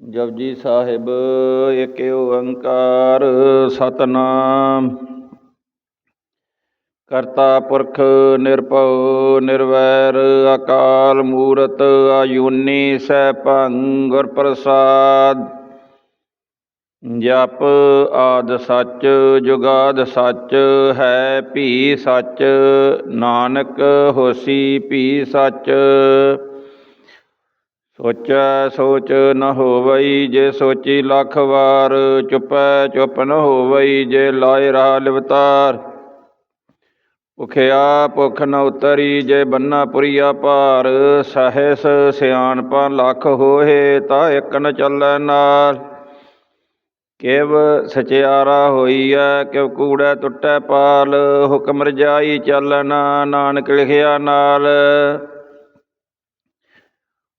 ਜਪਜੀ ਸਾਹਿਬ, ਏਕ ਓੰਕਾਰ ਸਤਨਾਮ। ਕਰਤਾ ਪੁਰਖ ਨਿਰਭਉ, ਨਿਰਵੈਰ, ਅਕਾਲ ਮੂਰਤ ਆਯੂਨੀ, ਸੈਭੰ ਗੁਰ ਪ੍ਰਸਾਦ ਜਪ ਆਦ ਸੱਚ, ਜੁਗਾਦ ਸੱਚ, ਹੈ ਭੀ ਸੱਚ, ਨਾਨਕ ਹੋਸੀ ਭੀ ਸੱਚ। ਸੋਚੈ ਸੋਚ ਨ ਹੋਵਈ ਜੇ ਸੋਚੀ ਲੱਖ ਵਾਰ, ਚੁਪੈ ਚੁਪ ਨ ਹੋਵਈ ਜੇ ਲਾਇ ਰਾਹ ਲਿਵਤਾਰ। ਭੁਖਿਆ ਭੁਖ ਨ ਉਤਰੀ ਜੇ ਬੰਨਾ ਪੁਰੀਆ ਭਾਰ, ਸਹਿਸ ਸਿਆਣਪਾ ਲੱਖ ਹੋਏ ਤਾਂ ਇਕ ਨ ਚੱਲੈ ਨਾਲ ਕਿਵ ਸਚਿਆਰਾ ਹੋਈਐ, ਕਿਵ ਕੂੜੈ ਟੁੱਟੈ ਪਾਲ, ਹੁਕਮ ਰਜਾਈ ਚੱਲਣਾ ਨਾਨਕ ਲਿਖਿਆ ਨਾਲ।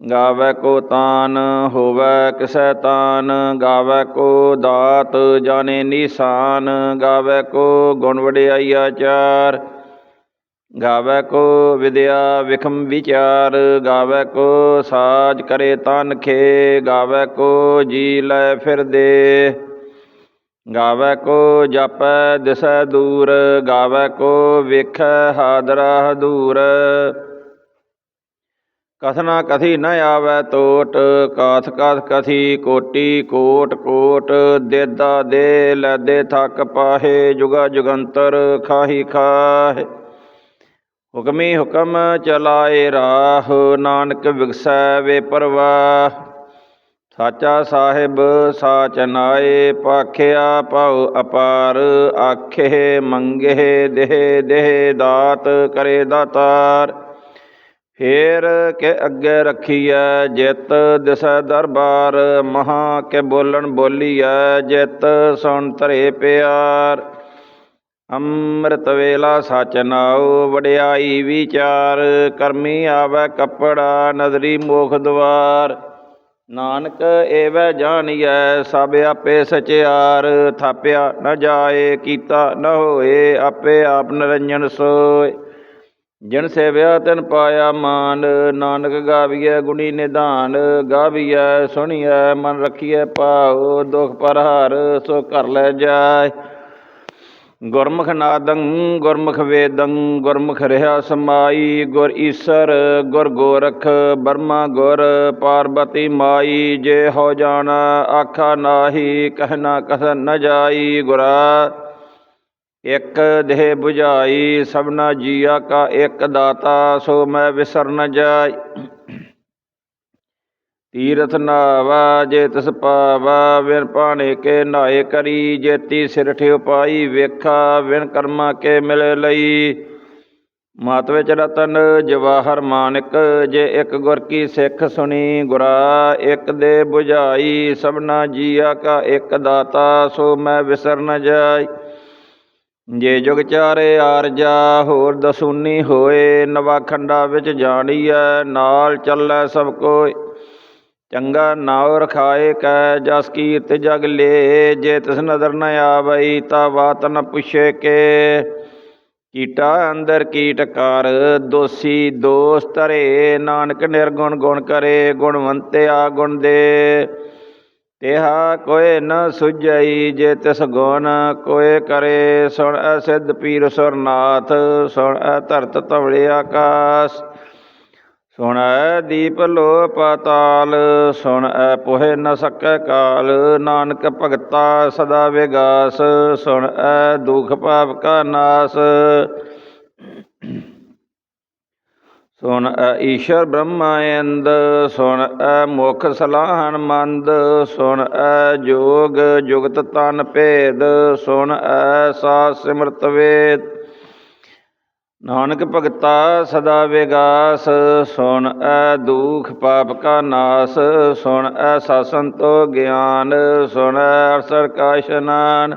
ਗਾਵੇ ਕੋ ਤਾਨ, ਹੋਵੇ ਕਿਸੈ ਤਾਨ, ਗਾਵੇ ਕੋ ਦਾਤ, ਜਾਣੇ ਨਿਸ਼ਾਨ, ਗਾਵੇ ਕੋ ਗੁਣ ਵਡਿਆਈ ਆਚਾਰ ਗਾਵੇ ਕੋ ਵਿਦਿਆ ਵਿਖਮ ਵਿਚਾਰ, ਗਾਵੇ ਕੋ ਸਾਜ ਕਰੇ ਤਨ ਖੇ, ਗਾਵੇ ਕੋ ਜੀ ਲੈ ਫਿਰਦੇ ਗਾਵੇ ਕੋ ਜਪੈ ਦਿਸੈ ਦੂਰ, ਗਾਵੇ ਕੋ ਵੇਖੈ ਹਾਦਰਾ ਹਦੂਰ। ਕਥਨਾ ਕਥੀ ਨ ਆਵੈ ਤੋਟ, ਕਾਥ ਕਾਥ ਕਥੀ ਕੋਟੀ ਕੋਟ ਕੋਟ ਦੇਦਾ ਦੇ ਲੈਦੇ ਥੱਕ ਪਾਹੇ ਜੁਗਾ ਜੁਗੰਤਰ ਖਾਹੀ ਖਾਹੇ। ਹੁਕਮੀ ਹੁਕਮ ਚਲਾਏ ਰਾਹ, ਨਾਨਕ ਵਿਗਸੈ ਵੇ ਪਰਵਾਹ। ਸਾਚਾ ਸਾਹਿਬ ਸਾਚਨਾਏ ਪਾਖਿਆ ਪਉ ਅਪਾਰ, ਆਖੇ ਮੰਗੇ ਦੇਹ ਦੇਹ ਦਾਤ ਕਰੇ ਦਾਤਾਰ। ਫੇਰ ਕੇ ਅੱਗੇ ਰੱਖੀਐ ਜਿਤ ਦਿਸੈ ਦਰਬਾਰ, ਮਹਾ ਕੇ ਬੋਲਣ ਬੋਲੀਐ ਜਿਤ ਸੁਣ ਧਰੇ ਪਿਆਰ। ਅੰਮ੍ਰਿਤ ਵੇਲਾ ਸਚ ਨਾਉ, ਵਡਿਆਈ ਵਿਚਾਰ, ਕਰਮੀ ਆਵੈ ਕੱਪੜਾ, ਨਦਰੀ ਮੋਖ ਦਵਾਰ। ਨਾਨਕ ਏਵੈ ਜਾਣੀਐ, ਸਭ ਆਪੇ ਸਚਿਆਰ। ਥਾਪਿਆ ਨ ਜਾਏ, ਕੀਤਾ ਨ ਹੋਏ, ਆਪੇ ਆਪ ਨਿਰੰਜਨ ਸੋਏ। ਜਿਨ ਸੇਵਿਆ ਤਿਨ ਪਾਇਆ ਮਾਨ, ਨਾਨਕ ਗਾਵੀਐ ਗੁਣੀ ਨਿਧਾਨ, ਗਾਵੀਐ ਸੁਣੀਐ ਮਨ ਰਖੀਐ ਭਾਉ ਦੁਖ ਪਰਹਾਰ ਸੋ ਘਰ ਲੈ ਜਾਏ। ਗੁਰਮੁਖ ਨਾਦੰ, ਗੁਰਮੁਖ ਵੇਦੰ, ਗੁਰਮੁਖ ਰਹਾ ਸਮਾਈ, ਗੁਰ ਈਸਰ, ਗੁਰ ਗੋਰਖ, ਬਰਮਾ ਗੁਰ, ਪਾਰਬਤੀ ਮਾਈ, ਜੇ ਹੋ ਜਾਣਾ ਆਖਾ ਨਾਹੀ ਕਹਿਣਾ ਕਸ ਨ ਜਾਈ ਗੁਰਾ। ਇਕ ਦੇਹ 부ਝਾਈ ਸਭਨਾ ਜੀਆ ਕਾ ਇਕ ਦਾਤਾ, ਸੋ ਮੈਂ ਵਿਸਰ ਨ ਜਾਈ। ਤੀਰਥ ਨਾਵਾ, ਜੇ ਤਿਸ ਪਾਵਾ ਵਿਨ ਪਾਣੇ ਕੇ ਨਾਏ ਕਰੀ, ਜੇਤੀ ਸਿਰ ਠਿਉ ਪਾਈ, ਵੇਖਾ ਵਿਨ ਕਰਮਾ ਕੇ ਮਿਲ ਲਈ। ਮਾਤ ਵਿੱਚ ਰਤਨ, ਜਵਾਹਰ ਮਾਨਕ, ਜੇ ਇੱਕ ਗੁਰ ਕੀ ਸਿੱਖ ਸੁਣੀ ਗੁਰਾ, ਇੱਕ ਦੇ 부ਝਾਈ ਸਭਨਾ ਜੀਆ ਕਾ ਇੱਕ ਦਾਤਾ, ਸੋ ਮੈਂ ਵਿਸਰ ਨ ਜਾਈ। ਜੇ ਜੁਗ ਚਾਰੇ ਆਰਜਾ ਹੋਰ ਦਸੂਨੀ ਹੋਏ, ਨਵਾ ਖੰਡਾ ਵਿੱਚ ਜਾਣੀਐ, ਨਾਲ ਚੱਲੈ ਸਭ ਕੋਈ ਚੰਗਾ ਨਾਉ ਰਖਾਏ ਕੈ, ਜਸ ਕੀਰਤ ਜਗ ਲੇ, ਜੇ ਤਿਸ ਨਦਰ ਨ ਆਵਈ, ਤਾ ਬਾਤ ਨ ਪੁੱਛੇ ਕੇ। ਕੀਟਾ ਅੰਦਰ ਕੀਟ ਕਰ, ਦੋਸੀ ਦੋਸ ਧਰੇ, ਨਾਨਕ ਨਿਰਗੁਣ ਗੁਣ ਕਰੇ ਗੁਣਵੰਤਿਆ ਗੁਣ ਦੇ। ਤਿਹਾ ਕੋਏ ਨ ਸੁਝਈ ਜੇ ਤਿਸ ਗੁਣ ਕੋਏ ਕਰੇ, ਸੁਣ ਅਸਿਧ ਪੀਰ ਸੁਰਨਾਥ, ਸੁਣ ਅ ਧਰਤ ਤਵੜੇ ਆਕਾਸ। ਸੁਣੈ ਦੀਪ ਲੋ ਪਾਤਾਲ ਸੁਣ ਐ ਪੋਹਿ ਨ ਸਕੈ ਕਾਲ, ਨਾਨਕ ਭਗਤਾ ਸਦਾ ਵਿਗਾਸ, ਸੁਣ ਐ ਦੁਖ ਪਾਪ ਕਾ ਨਾਸ। ਸੁਣ ਐ ਈਸ਼ਰ ਬ੍ਰਹਮਾ ਇੰਦ ਸੁਣ ਐ ਮੁਖ ਸਲਾਹਨ ਮੰਦ ਸੁਣ ਐ ਜੋਗ ਜੁਗਤ ਤਨ ਭੇਦ ਸੁਣ ਐ ਸਾ ਸਿਮਰਤ ਵੇਦ। ਨਾਨਕ ਭਗਤਾ ਸਦਾ ਵਿਗਾਸ ਸੁਣ ਐ ਦੁਖ ਪਾਪ ਕਾ ਨਾਸ ਸੁਣ ਐ ਸਾਸੰਤੋ ਗਿਆਨ ਸੁਣ ਐ ਅਰਸਰ ਕਾ ਇਸ਼ਨਾਨ।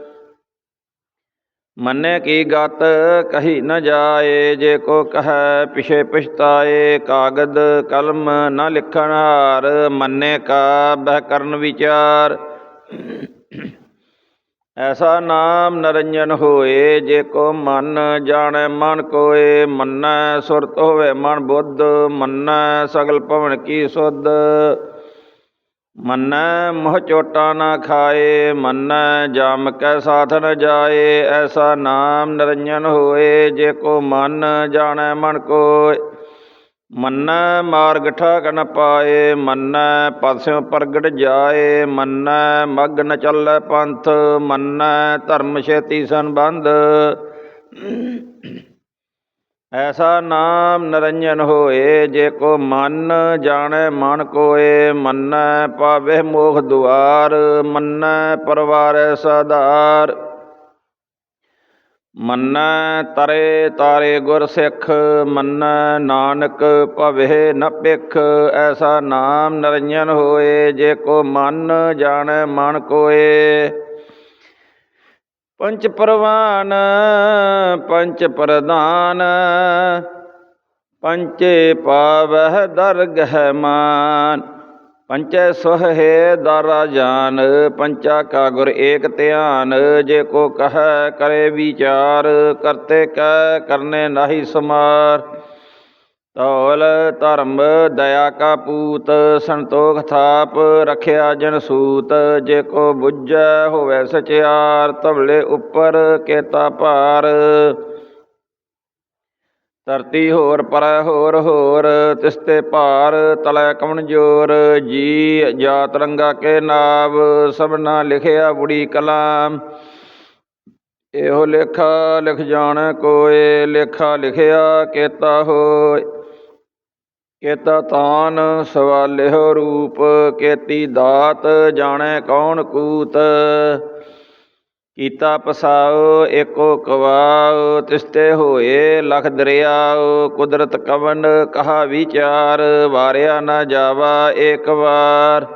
ਮੰਨੇ ਕੀ ਗਤ, ਕਹੀ ਨ ਜਾਏ, ਜੇ ਕੋ ਕਹੈ ਪਿਛੇ ਪਛਤਾਏ, ਕਾਗਦ ਕਲਮ ਨ ਲਿਖਣ ਹਾਰ, ਮੰਨੇ ਕਾ ਬਹਿ ਕਰਨ ਵਿਚਾਰ। ਐਸਾ ਨਾਮ ਨਰੰਜਨ ਹੋਏ, ਜੇ ਕੋ ਮਨ ਜਾਣੈ ਮਨ ਕੋਏ, ਮੰਨੈ ਸੁਰਤ ਹੋਵੇ ਮਨ ਬੁੱਧ, ਮੰਨੈ ਸਗਲ ਭਵਨ ਕੀ ਸੁਧ। ਮੰਨੈ ਮੋਹ ਚੋਟਾ ਨਾ ਖਾਏ, ਮੰਨੈ ਜਾਮ ਕੈ ਸਾਥ ਨ ਜਾਏ, ਐਸਾ ਨਾਮ ਨਿਰੰਜਨ ਹੋਏ, ਜੇ ਕੋ ਮਨ ਜਾਣੈ ਮਨ ਕੋਇ ਮੰਨੈ ਮਾਰਗ ਠਾਕ ਨ ਪਾਏ, ਮੰਨੈ ਪਦ ਪ੍ਰਗਟ ਜਾਏ, ਮੰਨੈ ਮਗ ਨ ਚੱਲੈ ਪੰਥ, ਮੰਨੈ ਧਰਮ ਛੇਤੀ ਸੰਬੰਧ। ਐਸਾ ਨਾਮ ਨਰੰਜਨ ਹੋਏ, ਜੇ ਕੋ ਮਨ ਜਾਣੈ, ਮਨ ਕੋਏ, ਮੰਨੈ, ਪਾਵੇ ਮੋਖ ਦੁਆਰ, ਮੰਨੈ ਪਰਵਾਰੈ ਸਦਾਰ ਮੰਨੈ ਤਰੇ ਤਾਰੇ ਗੁਰ ਸਿੱਖ, ਮੰਨੈ ਨਾਨਕ ਭਵੇ ਨ ਭਿਖ। ਐਸਾ ਨਾਮ ਨਰੰਜਨ ਹੋਏ, ਜੇ ਕੋ ਮਨ ਜਾਣੈ, ਮਨ ਕੋਏ। ਪੰਚ ਪ੍ਰਵਾਨ, ਪੰਚ ਪ੍ਰਧਾਨ। ਪੰਚੇ ਪਾਵਹਿ ਦਰਗਹਿ ਮਾਨ। ਪੰਚੈ ਸੁਹੇ ਦਾਰਾ ਜਾਨ, ਪੰਚਾ ਕਾ ਗੁਰ ਏਕ ਧਿਆਨ। ਜੇ ਕੋ ਕਹੈ ਕਰੇ ਵਿਚਾਰ, ਕਰਤੇ ਕੈ ਕਰਨੇ ਨਾਹੀ ਸਮਾਰ। ਤੌਲ ਧਰਮ ਦਇਆ ਕਾ ਪੂਤ, ਸੰਤੋਖ ਥਾਪ ਰਖਿਆ ਜਨ ਸੂਤ। ਜੇ ਕੋ ਬੁੱਝੈ ਹੋਵੇ ਸਚਿਆਰ, ਧਵਲੇ ਉੱਪਰ ਕੇਤਾ ਭਾਰ। ਧਰਤੀ ਹੋਰ ਪਰੈ ਹੋਰ ਹੋਰ ਤਿਸਤੇ ਭਾਰ ਤਲੈ ਕਵਣ ਜੋਰ। ਜੀ ਜਾਤ ਰੰਗਾ ਕੇ ਨਾਵ ਸਭਨਾ ਲਿਖਿਆ ਬੁੜੀ ਕਲਾਮ। ਇਹੋ ਲੇਖਾ ਲਿਖ ਜਾਣ ਕੋਏ, ਲੇਖਾ ਲਿਖਿਆ ਕੇਤਾ ਹੋਏ। ਕੇਤਾ ਤਾਨ ਸਵਾਲਿਓ ਰੂਪ, ਕੇਤੀ ਦਾਤ ਜਾਣੈ ਕੌਣ ਕੂਤ। ਕੀਤਾ ਪਸਾਓ ਏਕੋ ਕਵਾਓ ਤਿਸਤੇ ਹੋਏ ਲਖ ਦਰਿਆਓ ਕੁਦਰਤ ਕਵਨ ਕਹਾ ਵਿਚਾਰ, ਵਾਰਿਆ ਨਾ ਜਾਵਾ ਏਕ ਵਾਰ।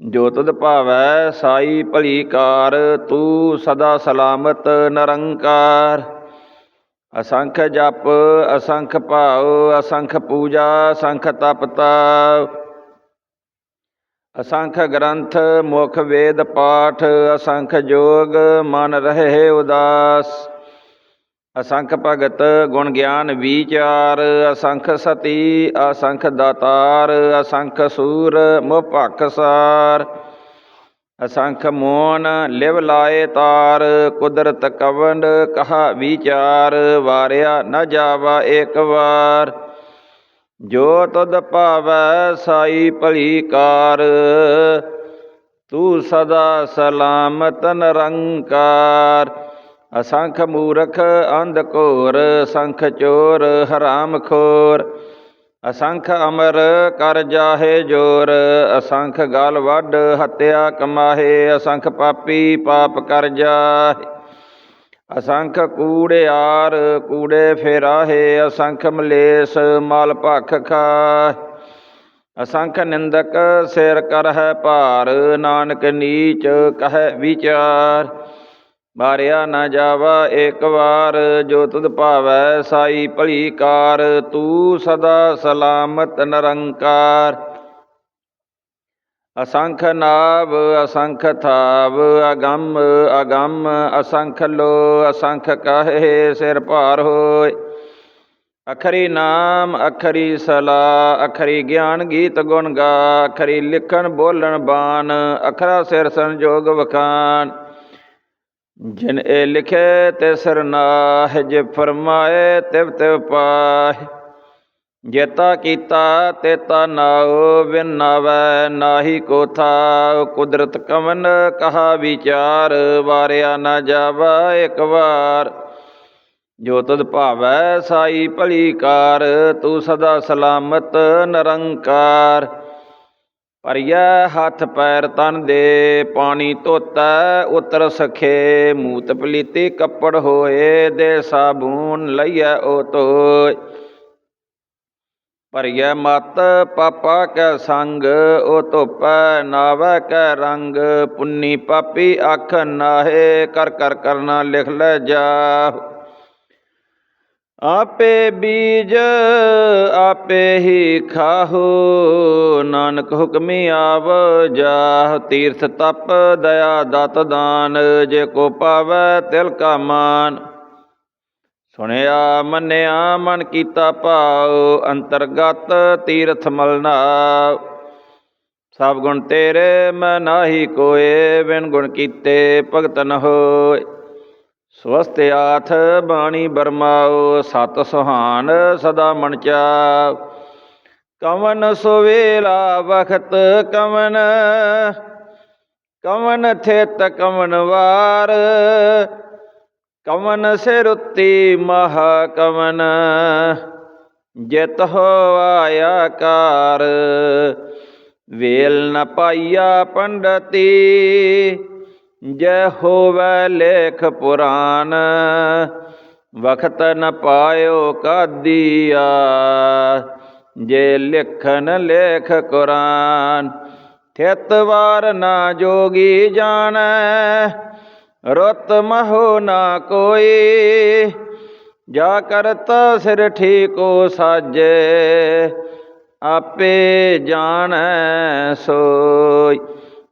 ਜੋ ਤੁਧ ਭਾਵੈ ਸਾਈ ਭਲੀ ਕਾਰ, ਤੂੰ ਸਦਾ ਸਲਾਮਤ ਨਿਰੰਕਾਰ। ਅਸੰਖ ਜਪ, ਅਸੰਖ ਭਾਉ, ਅਸੰਖ ਪੂਜਾ, ਅਸੰਖ ਤਪਤਾ। ਅਸੰਖ ਗ੍ਰੰਥ, ਮੁਖ ਵੇਦ ਪਾਠ, ਅਸੰਖ ਜੋਗ, ਮਨ ਰਹੇ ਉਦਾਸ। ਅਸੰਖ ਭਗਤ, ਗੁਣ ਗਿਆਨ ਵਿਚਾਰ, ਅਸੰਖ ਸਤੀ, ਅਸੰਖ ਦਾਤਾਰ, ਅਸੰਖ ਸੂਰ ਮੁਹ ਸਾਰ। ਅਸੰਖ ਮੋਨ ਲਿਵ ਲਾਏ ਤਾਰ, ਕੁਦਰਤ ਕਵਨ ਕਹਾ ਵਿਚਾਰ, ਵਾਰਿਆ ਨ ਜਾਵਾ ਏਕ ਵਾਰ। ਜੋ ਤੁਧ ਭਾਵੈ ਸਾਈ ਭਲੀ ਕਾਰ, ਤੂੰ ਸਦਾ ਸਲਾਮਤ ਨਿਰੰਕਾਰ। ਅਸੰਖ ਮੂਰਖ ਅੰਧ ਘੋਰ, ਸੰਖ ਚੋਰ ਹਰਾਮ ਖੋਰ ਅਸੰਖ ਅਮਰ ਕਰ ਜਾਹੇ ਜੋਰ, ਅਸੰਖ ਗਲ ਵੱਡ ਹੱਤਿਆ ਕਮਾਹੇ, ਅਸੰਖ ਪਾਪੀ ਪਾਪ ਕਰ ਜਾਹੇ। ਅਸੰਖ ਕੂੜਿਆਰ ਕੂੜੇ ਫੇਰਾਹੇ, ਅਸੰਖ ਮਲੇਸ ਮਲ ਭਖ ਖਾ ਅਸੰਖ ਨਿੰਦਕ ਸਿਰ ਕਰਹਿ ਭਾਰ, ਨਾਨਕ ਨੀਚ ਕਹੈ ਵਿਚਾਰ। ਮਾਰਿਆ ਨਾ ਜਾਵਾ ਏਕ ਵਾਰ, ਜੋ ਤੁਧ ਭਾਵੈ ਸਾਈ ਭਲੀ ਕਾਰ ਤੂੰ ਸਦਾ ਸਲਾਮਤ ਨਿਰੰਕਾਰ। ਅਸੰਖ ਨਾਭ ਅਸੰਖ ਥਾਵ, ਅਗੰਮ ਅਗੰਮ, ਅਸੰਖ ਲੋ, ਅਸੰਖ ਕਹੇ, ਸਿਰ ਭਾਰ ਹੋਏ। ਅਖਰੀ ਨਾਮ, ਅਖਰੀ ਸਲਾ, ਅਖਰੀ ਗਿਆਨ ਗੀਤ ਗੁਣ ਗਾ, ਅਖਰੀ ਲਿਖਣ ਬੋਲਣ ਬਾਣ, ਅਖਰਾ ਸਿਰ ਸੰਜੋਗ ਵਖਾਨ ਜਿਨ ਇਹ ਲਿਖੇ ਤੇ ਸਰਨਾਹ ਜੇ ਫਰਮਾਏ ਤਿਵ ਤਿਵ ਪਾਹ। ਜੇਤਾ ਕੀਤਾ ਤੇਤਾ ਨਾਉ, ਬਿਨ ਨਾਵੈ ਨਾਹੀ ਕੋ ਥਾ ਕੁਦਰਤ ਕਵਨ ਕਹਾ ਵਿਚਾਰ, ਵਾਰਿਆ ਨਾ ਜਾਵਾ ਇੱਕ ਵਾਰ। ਜੋ ਤਦ ਭਾਵੈ ਸਾਈ ਭਲੀ ਕਾਰ ਤੂੰ ਸਦਾ ਸਲਾਮਤ ਨਿਰੰਕਾਰ। ਭਰੀਐ ਹੱਥ ਪੈਰ ਤਨ ਦੇ, ਪਾਣੀ ਧੋਤੈ ਉਤਰ ਸਖੇ। ਮੂਤ ਪਲੀਤੀ ਕੱਪੜ ਹੋਏ, ਦੇ ਸਾਬੂਨ ਲਈਐ ਉਹ ਧੋਏ। ਭਰੀਐ ਮਤ ਪਾਪਾ ਕੈ ਸੰਗ ਉਹ ਧੋਪੈ ਨਾਵੈ ਕੈ ਰੰਗ। ਪੁੰਨੀ ਪਾਪੀ ਅੱਖ ਨਾਹੇ, ਕਰ ਕਰ ਕਰਨਾ ਲਿਖ ਲੈ ਜਾ ਆਪੇ ਬੀਜ ਆਪੇ ਹੀ ਖਾਹੋ। ਨਾਨਕ ਹੁਕਮੀ ਆਵ, ਜਾਹ ਤੀਰਥ ਤਪ, ਦਇਆ ਦਤ ਦਾਨ, ਜੇ ਕੋ ਪਾਵੈ ਤਿਲ ਕਾ ਮਾਨ। ਸੁਣਿਆ, ਮੰਨਿਆ, ਮਨ ਕੀਤਾ ਭਾਉ, ਅੰਤਰਗਤ ਤੀਰਥ ਮਲਨਾ ਸਭ ਗੁਣ ਤੇਰੇ, ਮੈਂ ਨਾਹੀ ਕੋਏ, ਬਿਨ ਗੁਣ ਕੀਤੇ ਭਗਤ ਨ ਹੋਏ। ਸਵਸਤਿਆਥ ਬਾਣੀ ਬਰਮਾਓ ਸਤ ਸੁਹਾਨ ਸਦਾ ਮਨ ਚਾ ਕਵਨ ਸੁਵੇਲਾ ਵਖਤ ਕਵਨ ਕਵਨ ਥੇਤ ਕਵਨ ਵਾਰ। ਕਵਨ ਸਿਰੁੱਤੀ ਮਹਾ ਕਵਨ, ਜਿਤ ਹੋ ਆਇਆ ਕਾਰ। ਵੇਲ ਨ ਪਾਈਆ ਪੰਡਤੀ ਜੈ ਹੋਵੈ ਲੇਖ ਪੁਰਾਨ ਵਖਤ ਨ ਪਾਇਓ ਕਾਦੀਆ, ਜੇ ਲਿਖਨ ਲੇਖ ਕੁਰਾਨ, ਥਿਤ ਵਾਰ ਨਾ ਜੋਗੀ ਜਾਣੈ, ਰੁੱਤ ਮਹੋ ਨਾ ਕੋਈ, ਜਾ ਕਰਤਾ ਸਿਰ ਠੀਕੋ ਸਾਜੇ, ਆਪੇ ਜਾਣੈ ਸੋਈ।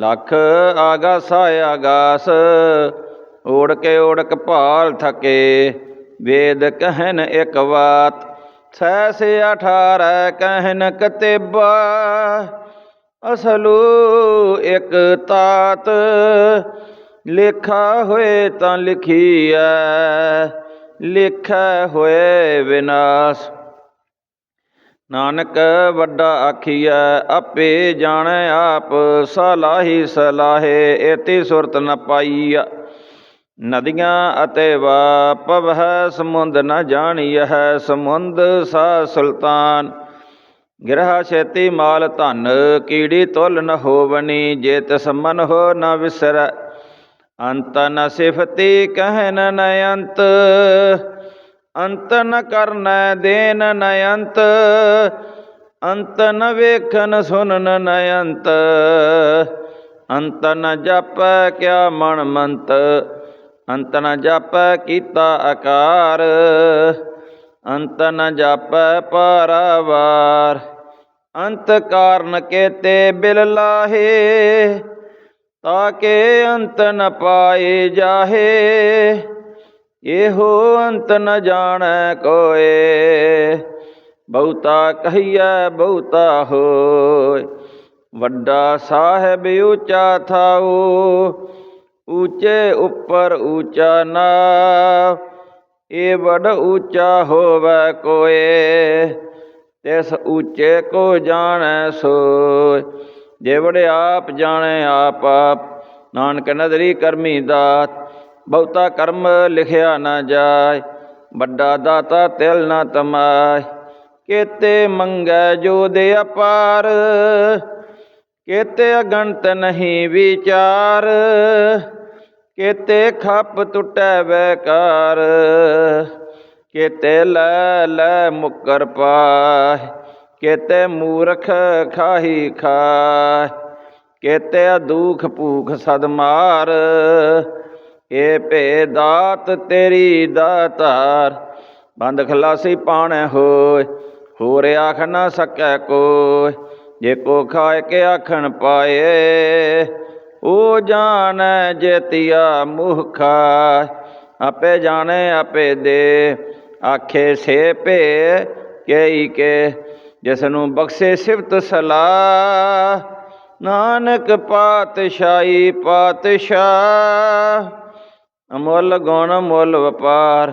ਲਖ ਆਗਾਸਾ ਆਗਾਸ ਓੜ ਕੇ ਓੜਕ ਭਾਲ ਥਕੇ। ਵੇਦ ਕਹਿਨ ਇਕ ਬਾਤ ਸੈਸ 18 ਕਹਿਨ ਕਤੇਬਾ ਅਸਲੂ ਇਕ ਤਾਤ, ਲੇਖਾ ਹੋਏ ਤਾਂ ਲਿਖੀ ਲਿਖੀਐ, ਲਿਖੈ ਹੋਏ ਵਿਨਾਸ਼। ਨਾਨਕ ਵੱਡਾ ਆਖੀਐ, ਆਪੇ ਜਾਣੈ ਆਪ, ਸਲਾਹੀ ਸਲਾਹੇ, ਏਤੀ ਸੁਰਤ ਨ ਪਾਈਆ ਨਦੀਆਂ ਅਤੇ ਵਾ ਪਵਹਿ ਸਮੁੰਦ ਨ ਜਾਣੀਐ ਸਮੁੰਦ ਸਾ ਸੁਲਤਾਨ। ਗਿਰਹਾ ਛੇਤੀ ਮਾਲ ਧਨ, ਕੀੜੀ ਤੁਲ ਨ ਹੋਵਨੀ ਜੇ ਤਿਸ ਮਨ ਹੋ ਨ ਵਿਸਰੈ। ਅੰਤ ਨ ਸਿਫਤੀ, ਕਹਿ ਨ ਅੰਤ ਅੰਤ ਨ ਕਰਨੈ ਦੇਨ ਨ ਅੰਤ ਨ ਵੇਖਨ ਸੁਨਨ ਨ ਅੰਤ ਅੰਤ ਨ ਜਪੈ ਕਿਆ ਮਨ ਮੰਤ, ਅੰਤ ਨ ਜਾਪੈ ਕੀਤਾ ਆਕਾਰ, ਅੰਤ ਨ ਜਪੈ ਪਾਰਾਵਾਰ, ਅੰਤ ਕਾਰਨ ਕੇਤੇ ਬਿਲ ਲਾਹੇ ਤਾਕੇ ਅੰਤ ਨ ਪਾਏ ਜਾਹੇ। ਇਹੋ ਅੰਤ ਨ ਜਾਣੈ ਕੋਏ। ਬਹੁਤਾ ਕਹੀਐ, ਬਹੁਤਾ ਹੋਏ ਵੱਡਾ ਸਾਹਿਬ ਉੱਚਾ ਥਾਉ, ਉੱਚੇ ਉੱਪਰ ਉੱਚਾ ਨਾ ਇਹ ਵਡ ਉੱਚਾ ਹੋਵੇ ਕੋਏ, ਤਿਸ ਉੱਚੇ ਕੋ ਜਾਣੈ ਸੋਇ। ਜੇ ਵੜੇ ਆਪ ਜਾਣੈ ਆਪ ਆਪ, ਨਾਨਕ ਨਦਰੀ ਕਰਮੀ ਦਾਤ ਬਹੁਤਾ ਕਰਮ ਲਿਖਿਆ ਨਾ ਜਾਏ, ਵੱਡਾ ਦਾਤਾ ਤਿਲ ਨਾ ਤਮਾਏ। ਕੇਤੇ ਮੰਗੈ ਜੋ ਦੇ ਅਪਾਰ, ਕੇਤੇ ਅਗੰਤ ਨਹੀਂ ਵਿਚਾਰ, ਕੇਤੇ ਖੱਪ ਟੁੱਟੈ ਬੈਕਾਰ ਕੇਤੇ ਲੈ ਲੈ ਮੁਕਰ ਪਾਹ ਕੇਤੇ ਮੂਰਖ ਖਾਹੀ ਖਾਹ ਕੇਤੇ ਦੁਖ ਭੂਖ ਸਦ ਮਾਰ ਏ ਭੇ ਦਾਤ ਤੇਰੀ ਦਾਤਾਰ। ਬੰਦ ਖਲਾਸੀ ਪਾਣੈ ਹੋਏ, ਹੋਰ ਆਖ ਨਾ ਸਕੈ ਕੋਇ ਜੇ ਕੋ ਖਾਏ ਕੇ ਆਖਣ ਪਾਏ ਉਹ ਜਾਣੈ ਜੇਤੀਆ ਮੁਖ ਆਪੇ ਜਾਣੇ, ਆਪੇ ਦੇ, ਆਖੇ ਸੇ ਭੇ ਕੇਈ ਕੇ। ਜਿਸ ਨੂੰ ਬਖਸ਼ੇ ਸਿਫਤ ਸਲਾਹ, ਨਾਨਕ ਪਾਤਸ਼ਾਹੀ ਪਾਤਸ਼ਾਹ। ਅਮੁੱਲ ਗੁਣ, ਮੁੱਲ ਵਪਾਰ,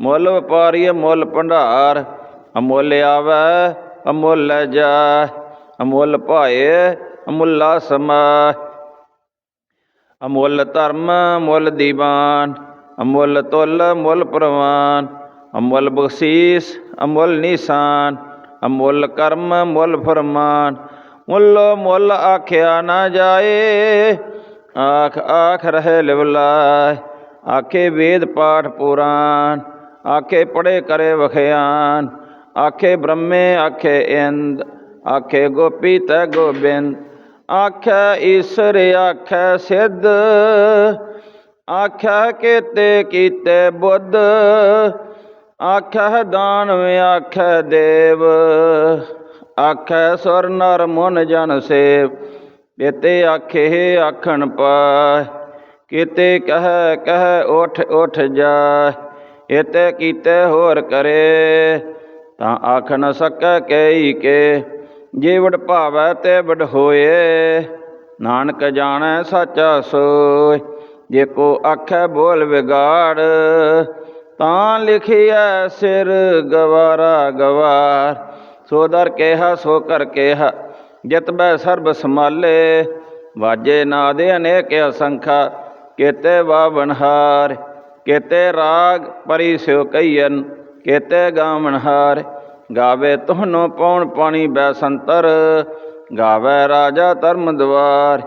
ਮੁੱਲ ਵਪਾਰੀ ਮੁੱਲ ਭੰਡਾਰ, ਅਮੁੱਲ ਆਵੈ, ਅਮੁੱਲ ਜਾ, ਅਮੁੱਲ ਭਾਏ, ਅਮੁੱਲਾ ਸਮਾ। ਅਮੁੱਲ ਧਰਮ, ਮੁੱਲ ਦੀਵਾਨ, ਅਮੁੱਲ ਤੁਲ, ਮੁੱਲ ਪ੍ਰਵਾਨ, ਅਮੁੱਲ ਬਖਸ਼ੀਸ, ਅਮੁੱਲ ਨਿਸ਼ਾਨ, ਅਮੁੱਲ ਕਰਮ, ਮੁੱਲ ਫਰਮਾਨ। ਮੁੱਲ ਮੁੱਲ ਆਖਿਆ ਨਾ ਜਾਏ, ਆਖ ਆਖ ਰਹੇ ਲਿਵਲਾਇ ਆਖੇ ਵੇਦ ਪਾਠ ਪੁਰਾਨ, ਆਖੇ ਪੜੇ ਕਰੇ ਵਖਿਆਨ, ਆਖੇ ਬ੍ਰਹਮੇ ਆਖੇ ਇੰਦ, ਆਖੇ ਗੋਪੀ ਤੈ ਗੋਬਿੰਦ, ਆਖੈ ਈਸ਼ਰ ਆਖੈ ਸਿੱਧ, ਆਖੈ ਕੀਤੇ ਕੀਤੇ ਬੁੱਧ, ਆਖੈ ਦਾਨਵ ਆਖੈ ਦੇਵ, ਆਖੈ ਸੁਰ ਨਰ ਮਨ ਜਨ ਸੇਵ ਇਤੇ ਆਖੇ ਆਖਣ ਪਾਇ। ਕੀਤੇ ਕਹਿ ਕਹਿ, ਉਠ ਉਠ ਜਾ ਇਤੇ ਕੀਤੇ ਹੋਰ ਕਰੇ। ਤਾਂ ਆਖ ਨ ਸਕੈ ਕਈ ਕੇ ਜੇ ਵਡ ਭਾਵੈ ਤੇ ਵਡ ਹੋਏ। ਨਾਨਕ ਜਾਣੈ ਸਾਚਾ ਸੋਇ ਜੇ ਕੋ ਆਖੈ ਬੋਲ ਵਿਗਾੜ, ਤਾਂ ਲਿਖਿਆ ਸਿਰ ਗਵਾਰਾ ਗਵਾਰ। ਸੋ ਦਰ ਕੇਹਾ, ਸੋ ਕਰ ਕੇਹਾ, ਜਿਤ ਬੈ ਸਰਬ ਸਮਾਲੇ ਵਾਜੇ ਨਾਦੇ ਅਨੇਕ ਅਸੰਖਾ ਕੇਤੇ ਬਾਵਨਹਾਰ ਕੇਤੇ ਰਾਗ ਪਰੀ ਸਿਓ ਕਈਨ ਕੇਤੇ ਗਾਵਨਹਾਰ ਗਾਵੇ ਤੋਹਨੋ ਪੌਣ ਪਾਣੀ ਬੈਸੰਤਰ ਗਾਵੇ ਰਾਜਾ ਧਰਮ ਦਵਾਰ।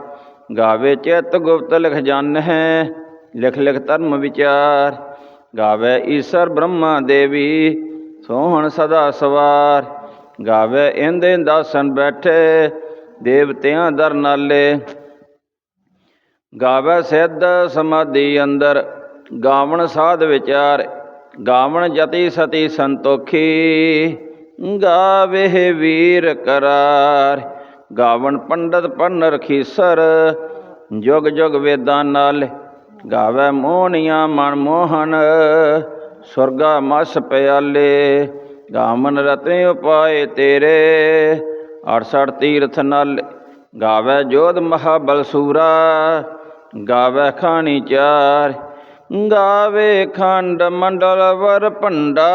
ਗਾਵੇ ਚਿਤ ਗੁਪਤ ਲਿਖ ਹੈ ਲਿਖ ਲਿਖ ਧਰਮ ਵਿਚਾਰ। ਗਾਵੇ ਈਸ਼ਰ ਬ੍ਰਹਮਾ ਦੇਵੀ, ਸੋਹਣ ਸਦਾ ਸਵਾਰ। ਗਾਵੇ ਇੰਦੇ ਦਾਸਨ ਬੈਠੇ, ਦੇਵਤਿਆਂ ਦਰ ਨਾਲੇ। ਗਾਵੇ ਸਿੱਧ ਸਮਾਧੀ ਅੰਦਰ, ਗਾਵਣ ਸਾਧ ਵਿਚਾਰ, ਗਾਵਣ ਜਤੀ ਸਤੀ ਸੰਤੋਖੀ ਗਾਵੇ ਵੀਰ ਕਰਾਰ। ਗਾਵਣ ਪੰਡਤ ਪੰਨ ਰਖੀਸਰ, ਜੁਗ ਜੁਗ ਵੇਦਾਂ ਨਾਲ, ਗਾਵੇ ਮੋਹਣੀਆਂ ਮਨ ਮੋਹਨ ਸੁਰਗਾ ਮਸ ਪਿਆਲੇ। ਗਾਮਨ ਰਤੇ ਉਪਾਏ ਤੇਰੇ 68 ਤੀਰਥ ਨਾਲ, ਗਾਵੇ ਜੋਧ ਮਹਾਬਲ ਸੂਰਾ ਗਾਵੇ ਖਾਣੀ ਚਾਰ, ਗਾਵੇ ਖੰਡ ਮੰਡਲ ਵਰ ਭੰਡਾ।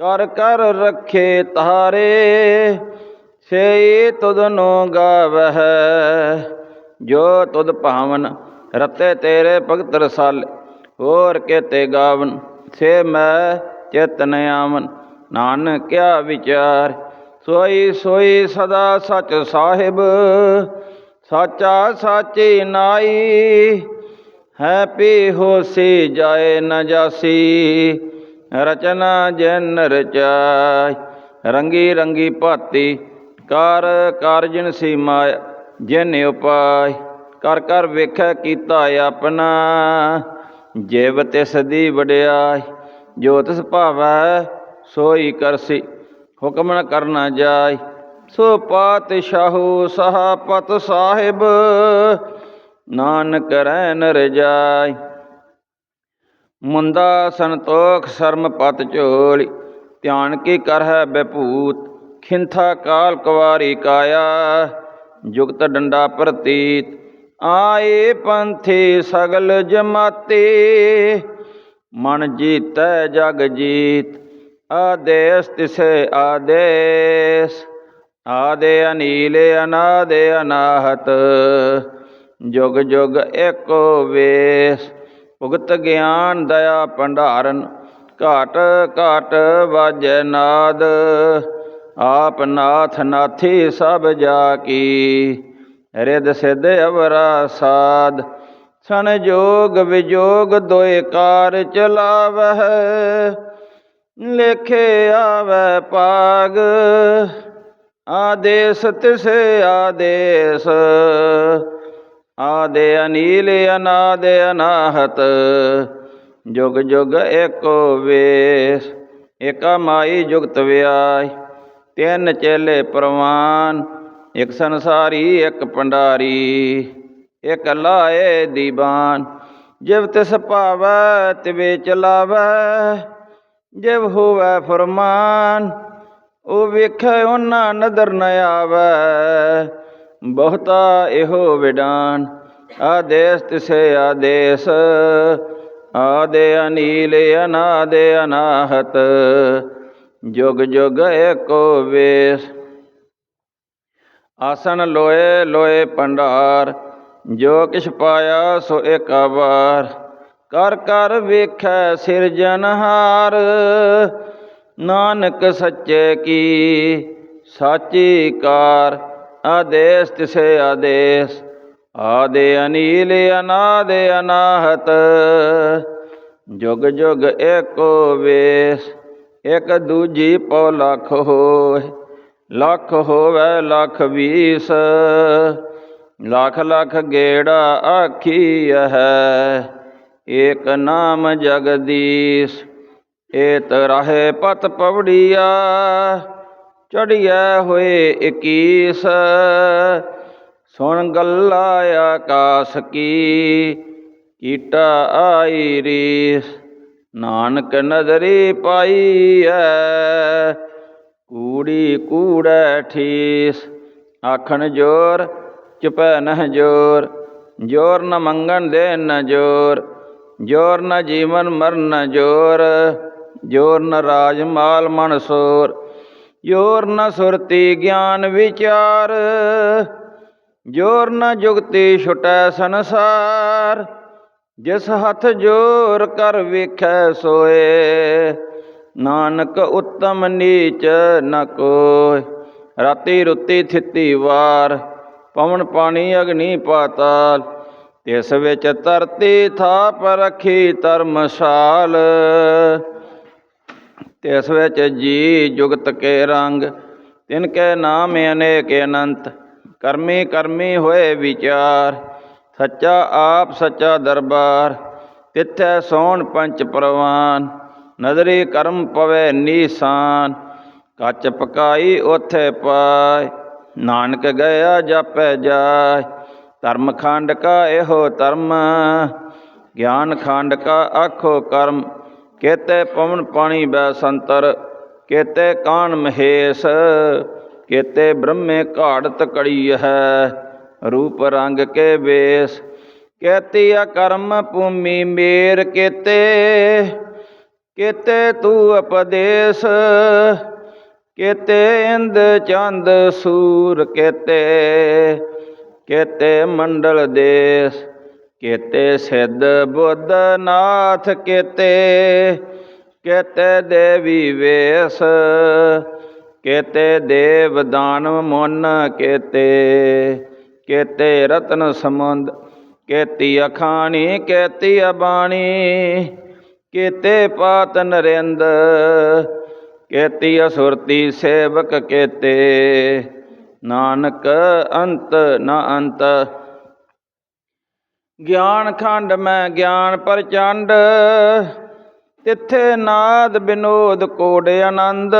ਕਰ ਕਰ ਰੱਖੇ ਤਾਰੇ ਸੇ ਤੁਧ ਨੋ ਗਾਵਹਿ ਜੋ ਤੁਧ ਭਾਵਨ ਰਤੇ ਤੇਰੇ ਭਗਤ ਰਸਾਲ, ਹੋਰ ਕੇਤੇ ਗਾਵਨ, ਸੇ ਮੈਂ ਚਿਤਨ ਆਵਨ। ਨਾਨਕ ਕਿਆ ਵਿਚਾਰ, ਸੋਈ ਸੋਈ ਸਦਾ ਸਚ ਸਾਹਿਬ ਸਾਚਾ ਸਾਚੀ ਨਾਈ ਹੈ ਪੀ ਹੋਸੀ ਜਾਏ ਨ ਜਾਸੀ। ਰਚਨਾ ਜਨ ਰਚਾਇ ਰੰਗੀ ਰੰਗੀ ਭਾਤੀ, ਕਰ ਕਾਰਜਨ ਸੀ ਮਾਇਆ ਜਿਨ ਉਪਾਇ ਕਰ ਕਰ ਵੇਖੈ ਕੀਤਾ ਆਪਣਾ। ਜਿਵ ਤਿਸ ਦੀ ਵਡਿਆਈ, ਜੋ ਤਿਸ ਭਾਵੈ ਸੋਈ ਕਰਸੀ ਹੁਕਮ ਨ ਕਰਨਾ ਜਾਈ। ਸੋ ਪਾਤਸ਼ਾਹੂ ਸਹਾਪਤ ਸਾਹਿਬ, ਨਾਨਕ ਰਹਿ ਨ ਰਜਾਈ ਮੁੰਦਾ ਸੰਤੋਖ ਸ਼ਰਮ ਪਤ ਝੋਲੀ, ਧਿਆਨ ਕੀ ਕਰ ਹੈ ਬੈਭੂਤ ਖਿੰਥਾ ਕਾਲ ਕੁਵਾਰੀ ਕਾਇਆ। ਜੁਗਤ ਡੰਡਾ ਪ੍ਰਤੀਤ, ਆਏ ਪੰਥੀ ਸਗਲ ਜਮਾਤੇ। ਮਨ ਜੀਤੈ ਜਗ ਜੀਤ, ਆਦੇਸ ਤਿਸੇ ਆਦੇਸ। ਆਦੇ ਅਨੀਲ, ਅਨਾਦੇ ਅਨਾਹਤ, ਜੁਗ ਜੁਗ ਏਕੋ ਵੇਸ। ਭੁਗਤ ਗਿਆਨ, ਦਇਆ ਭੰਡਾਰਨ, ਘਾਟ ਘਾਟ ਵਾਜੈ ਨਾਦ। ਆਪ ਨਾਥ ਨਾਥੀ ਸਭ ਜਾ ਕੀ ਰਿਦ ਸਿਧ ਅਵਰਾ ਸਾਧ ਸਨ ਜੋਗ ਵਿਜੋਗ ਦੋਇ ਕਾਰ ਚਲਾਵਹਿ, ਲੇਖੇ ਆਵੈ ਪਾਗ। ਆਦੇਸ ਤਿਸ਼ ਆਦੇਸ। ਆਦੇ ਅਨੀਲ, ਅਨਾਦ ਅਨਾਹਤ। ਜੁਗ ਜੁਗ ਏਕੋ ਵੇਸ। ਏਕਾ ਮਾਈ ਜੁਗਤ ਵਿਆਈ ਤਿੰਨ ਚੇਲੇ ਪ੍ਰਵਾਨ। ਇੱਕ ਸੰਸਾਰੀ, ਇੱਕ ਪੰਡਾਰੀ। ਇੱਕ ਲਾਏ ਦੀਵਾਨ ਜਿਵ ਤਿਸ ਭਾਵੈ, ਤਿਵੇ ਚਲਾਵੈ। ਜਿਵ ਹੋਵੈ ਫਰਮਾਨ। ਉਹ ਵੇਖੈ ਉਹਨਾਂ ਨਦਰ ਨ ਆਵੈ। ਬਹੁਤਾ ਇਹੋ ਵਿਡਾਨ। ਆਦੇਸ ਤਿਸੇ ਆਦੇਸ। ਆਦੇ ਅਨੀਲ, ਅਨਾਦੇ ਅਨਾਹਤ। ਜੁਗ ਜੁਗ ਏਕੋ ਵੇਸ। ਆਸਨ ਲੋਏ ਲੋਏ ਭੰਡਾਰ ਜੋ ਕਿਛ ਪਾਇਆ ਸੋ ਏਕ ਵਾਰ ਕਰ ਕਰ ਵੇਖੈ ਸਿਰਜਨਹਾਰ ਨਾਨਕ ਸੱਚੇ ਕੀ? ਸਾਚੀ ਕਾਰ, ਆਦੇਸ ਤਿਸੇ ਆਦੇਸ। ਆਦੇ ਅਨੀਲ, ਅਨਾਦ ਅਨਾਹਤ। ਜੁਗ ਜੁਗ ਏਕੋ ਵੇਸ, ਇਕ ਦੂਜੀ ਪਉ ਲਖ ਹੋਏ ਲੱਖ ਹੋਵੇ ਲੱਖ ਵੀਸ। ਲੱਖ ਲੱਖ ਗੇੜਾ ਆਖੀ ਹੈ ਏਕ ਨਾਮ ਜਗਦੀਸ਼। ਏਤ ਰਾਹੇ ਪਤ ਪਵੜੀਆ ਚੜਿਆ ਹੋਏ 21 ਸੁਣ ਗੱਲਾ ਆਕਾਸ ਕੀ, ਕੀਟਾ ਆਈ ਰੀਸ। ਨਾਨਕ ਨਜ਼ਰੀ ਪਾਈ ਐ ਕੂੜੀ ਕੂੜੈ ਠੀਸ। ਆਖਣ ਜੋਰ, ਚੁਪੈ ਨਹ ਜੋਰ। ਜੋਰ ਨ ਮੰਗਣ ਦੇ ਨ ਜੋਰ। ਜੋਰ ਨ ਜੀਵਨ ਮਰਨ ਜੋਰ। ਜੋਰ ਨ ਰਾਜ ਮਾਲ ਮਨ ਸੋਰ, ਜੋਰ ਨ ਸੁਰਤੀ ਗਿਆਨ ਵਿਚਾਰ, ਜੋਰ ਨ ਜੁਗਤੀ ਛੁਟੈ ਸੰਸਾਰ, ਜਿਸ ਹੱਥ ਜੋਰ ਕਰ ਵੇਖੈ ਸੋਏ, ਨਾਨਕ ਉੱਤਮ ਨੀਚ ਨ ਕੋਇ, ਰਾਤੀ ਰੁੱਤੀ ਥਿੱਤੀ ਵਾਰ, ਪਵਨ ਪਾਣੀ ਅਗਨੀ ਪਾਤਾਲ, ਤਿਸ ਵਿੱਚ ਧਰਤੀ ਥਾਪ ਰਖੀ ਧਰਮਸ਼ਾਲ ਤਿਸ ਵਿੱਚ ਜੀ ਜੁਗਤ ਕੇ ਰੰਗ, ਤਿਨ ਕੇ ਨਾਮ ਅਨੇਕ ਅਨੰਤ, ਕਰਮੀ ਕਰਮੀ ਹੋਏ ਵਿਚਾਰ, ਸੱਚਾ ਆਪ ਸੱਚਾ ਦਰਬਾਰ, ਤਿੱਥੈ ਸੋਣ ਪੰਚ ਪ੍ਰਵਾਨ, ਨਦਰੀ ਕਰਮ ਪਵੇ ਨੀਸਾਨ, ਕੱਚ ਪਕਾਈ ਉਥੇ ਪਾਇ, ਨਾਨਕ ਗਿਆ ਜਾਪੈ ਜਾਏ ਧਰਮ ਖੰਡ ਕਾ ਇਹੋ ਧਰਮ, ਗਿਆਨ ਖੰਡ ਕਾ ਆਖੋ ਕਰਮ ਕੇਤੇ ਪਵਨ ਪਾਣੀ ਬੈ ਸੰਤਰ, ਕੇਤੇ ਕਾਨ ਮਹੇਸ਼, ਕੇਤੇ ਬ੍ਰਹਮੇ ਘਾੜਤ ਕੜੀ ਹੈ ਰੂਪ ਰੰਗ ਕੇ ਵੇਸ। ਕੇਤੀ ਅਕਰਮ ਭੂਮੀ ਮੇਰ ਕੇਤੇ ਕੇਤੇ ਤੂ ਉਪਦੇਸ਼। ਕੇਤੇ ਇੰਦ ਚੰਦ ਸੂਰ ਕੇਤੇ ਕੇਤੇ ਮੰਡਲ ਦੇਸ। ਕੇਤੇ ਸਿੱਧ ਬੁੱਧ ਨਾਥ ਕੇਤੇ ਕੇਤੇ ਦੇਵੀ ਵੇਸ, ਕੇਤੇ ਦੇਵ ਦਾਨਵ ਮਨ ਕੇਤੇ ਕੇਤੇ ਰਤਨ ਸਮੁੰਦ ਕੇਤੀ ਅਖਾਣੀ, ਕੇਤੀ ਅਬਾਣੀ, ਕੇਤੇ ਪਾਤ ਨਰਿੰਦ, ਕੇਤੀ ਅਸੁਰਤੀ ਸੇਵਕ ਕੇਤੇ, ਨਾਨਕ ਅੰਤ ਨਾ ਅੰਤ ਗਿਆਨ ਖੰਡ ਮੈਂ ਗਿਆਨ ਪ੍ਰਚੰਡ, ਤਿੱਥੇ ਨਾਦ ਬਿਨੋਦ ਕੋਡ ਆਨੰਦ।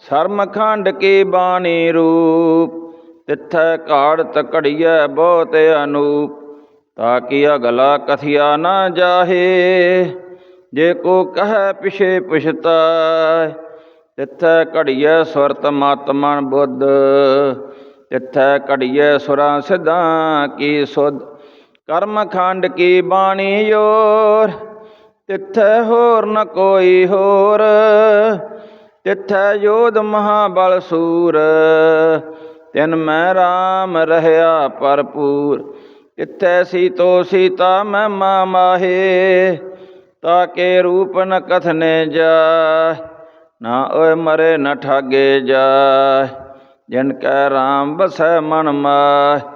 ਸ਼ਰਮ ਖੰਡ ਕੀ ਬਾਣੀ ਰੂਪ, ਤਿੱਥੈ ਘਾੜ ਤਕੜੀਐ ਬਹੁਤ ਅਨੂਪ। ਤਾਂ ਕਿ ਅਗਲਾ ਕਥਿਆ ਨਾ ਜਾਹੇ, ਜੇ ਕੋ ਕਹੈ ਪਿਛੇ ਪਛਤਾਇ ਤਿੱਥੈ ਘੜੀਐ ਸੁਰਤ ਮਤ ਮਨ ਬੁੱਧ, ਤਿੱਥੈ ਘੜੀਐ ਸੁਰਾਂ ਸਿਧਾਂ ਕੀ ਸੁਧ ਕਰਮ ਖੰਡ ਕੀ ਬਾਣੀ ਜੋਰ ਤਿੱਥੈ ਹੋਰ ਨ ਕੋਈ ਹੋਰ। ਤਿੱਥੈ ਯੋਧ ਮਹਾਬਲ ਸੂਰ। ਤਿਨ ਮੈਂ RAM ਰਹਿਆ ਭਰਪੂਰ। ਤਿੱਥੈ ਸੀਤੋ ਸੀਤਾ ਮੈਂ ਮਾ ਮਾਹੇ ਤਾਕੇ ਰੂਪ ਨ ਕਥਨੇ ਜਾ ਨਾ ਓਏ ਮਰੇ ਨ ਠਾਗੇ ਜਾ ਜਿਨ ਕੈ RAM ਬਸੈ ਮਨ ਮਾਹ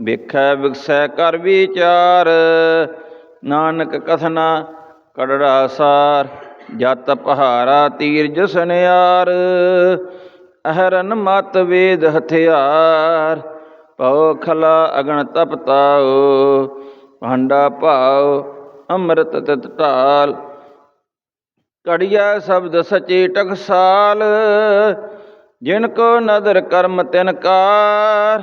ਵਿਖੈ ਵਿਖਸੈ ਕਰ ਵਿਚਾਰ, ਨਾਨਕ ਕਥਨਾ ਕੜੜਾ ਸਾਰ, ਜਤ ਪਹਾਰਾ ਤੀਰ ਜਸਨਿਆਰ ਅਹਰਨ ਮਤ ਵੇਦ ਹਥਿਆਰ ਪਉ ਖਲਾ ਅਗਣ ਤਪਤਾਓ ਭਾਂਡਾ ਭਾਉ ਅੰਮ੍ਰਿਤ ਤਿਤ ਢਾਲ ਕੜੀਆ ਸ਼ਬਦ ਸਚੇ ਟਕਸਾਲ ਜਿਨ ਕੋ ਨਦਰ ਕਰਮ ਤਿਨ ਕਾਰ।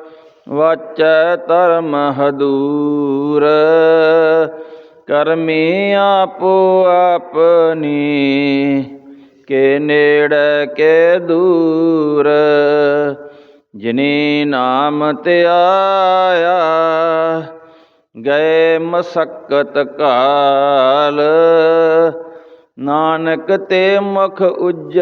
ਵਾਚੈ ਧਰਮ ਹਦੂਰ, ਕਰਮੀ ਆਪੋ ਆਪਨੀ ਕੇ ਨੇੜੇ ਕੇ ਦੂਰ, ਜਿਨੀ ਨਾਮ ਤੇ ਗਏ ਮਸਕਤ ਕਾਲ। ਨਾਨਕ ਤੇ ਮੁਖ ਉਜਲੇ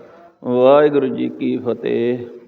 ਵਾਹਿਗੁਰੂ ਜੀ ਕੀ ਫਤਿਹ।